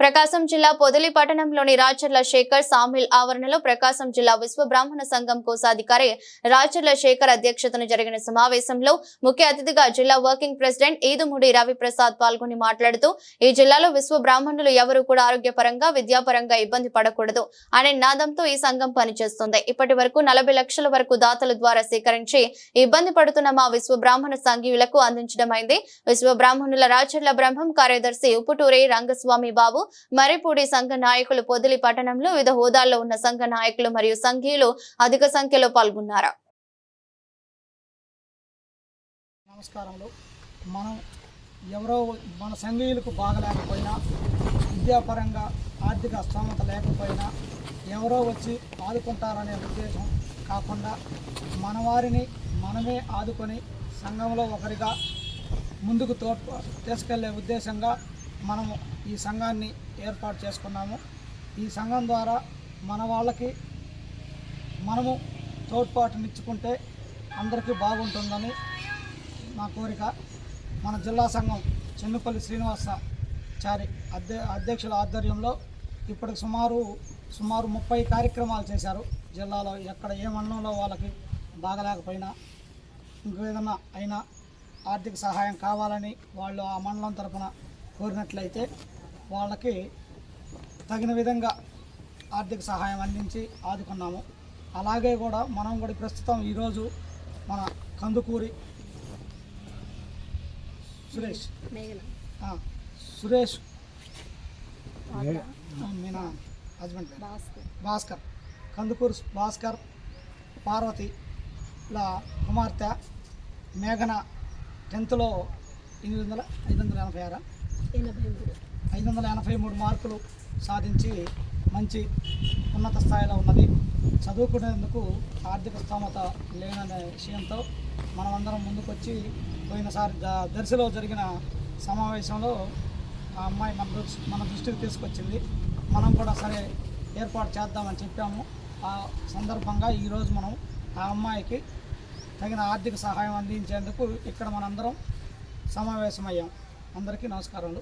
ప్రకాశం జిల్లా పొదిలి పట్టణంలోని రాచర్ల శేఖర్ సామిల్ ఆవరణలో ప్రకాశం జిల్లా విశ్వ బ్రాహ్మణ సంఘం కోశాధికారి రాచర్ల శేఖర్ అధ్యక్షతన జరిగిన సమావేశంలో ముఖ్య అతిథిగా జిల్లా వర్కింగ్ ప్రెసిడెంట్ ఈదుముడి రవిప్రసాద్ పాల్గొని మాట్లాడుతూ ఈ జిల్లాలో విశ్వ బ్రాహ్మణులు ఎవరూ కూడా ఆరోగ్యపరంగా విద్యాపరంగా ఇబ్బంది పడకూడదు అనే నాదంతో ఈ సంఘం పనిచేస్తుంది. ఇప్పటి వరకు నలభై లక్షల వరకు దాతల ద్వారా సేకరించి ఇబ్బంది పడుతున్న మా విశ్వ బ్రాహ్మణ సంఘీయులకు అందించడమైంది. విశ్వ బ్రాహ్మణుల రాచర్ల బ్రహ్మం కార్యదర్శి ఉప్పుటూరి రంగస్వామి బాబు మరిపూడి సంఘ నాయకులు పొదిలి పట్టణంలో వివిధ హోదాల్లో ఉన్న సంఘ నాయకులు మరియు సంఘీయులు అధిక సంఖ్యలో పాల్గొన్నారు. నమస్కారములు. మనం ఎవరో మన సంఘీయులకు బాగలేకపోయినా విద్యాపరంగా ఆర్థిక స్తోమత లేకపోయినా ఎవరో వచ్చి ఆదుకుంటారనే ఉద్దేశం కాకుండా మన వారిని మనమే ఆదుకొని సంఘంలో ఒకరిగా ముందుకు తోడ్ తీసుకెళ్ళే ఉద్దేశంగా మనము ఈ సంఘాన్ని ఏర్పాటు చేసుకున్నాము. ఈ సంఘం ద్వారా మన వాళ్ళకి మనము తోడ్పాటునిచ్చుకుంటే అందరికీ బాగుంటుందని నా కోరిక. మన జిల్లా సంఘం చెన్నుపల్లి శ్రీనివాస చారి అధ్య అధ్యక్షుల ఆధ్వర్యంలో ఇప్పటికి సుమారు సుమారు ముప్పై కార్యక్రమాలు చేశారు. జిల్లాలో ఎక్కడ ఏ మండలంలో వాళ్ళకి బాగలేకపోయినా ఇంకేదన్నా అయినా ఆర్థిక సహాయం కావాలని వాళ్ళు ఆ మండలం తరపున కోరినట్లయితే వాళ్ళకి తగిన విధంగా ఆర్థిక సహాయం అందించి ఆదుకున్నాము. అలాగే కూడా మనం కూడా ప్రస్తుతం ఈరోజు మన కందుకూరి సురేష్. ఆ, సురేష్. మీనా హస్బెండ్. భాస్కర్. కందుకూరు భాస్కర్ పార్వతి ఇలా కుమార్తె మేఘన టెన్త్లో ఎనిమిది వందల ఐదు వందల ఎనభై ఆరా. ఐదు వందల ఎనభై మూడు మార్కులు సాధించి మంచి ఉన్నత స్థాయిలో ఉన్నది. చదువుకునేందుకు ఆర్థిక స్తోమత లేననే విషయంతో మనమందరం ముందుకొచ్చి పోయినసారి ద- దర్శిలో జరిగిన సమావేశంలో ఆ అమ్మాయి మన దృష్టి మన దృష్టికి తీసుకొచ్చింది. మనం కూడా సరే ఏర్పాటు చేద్దామని చెప్పాము. ఆ సందర్భంగా ఈరోజు మనం ఆ అమ్మాయికి తగిన ఆర్థిక సహాయం అందించేందుకు ఇక్కడ మనందరం సమావేశమయ్యాం. అందరికీ నమస్కారాలు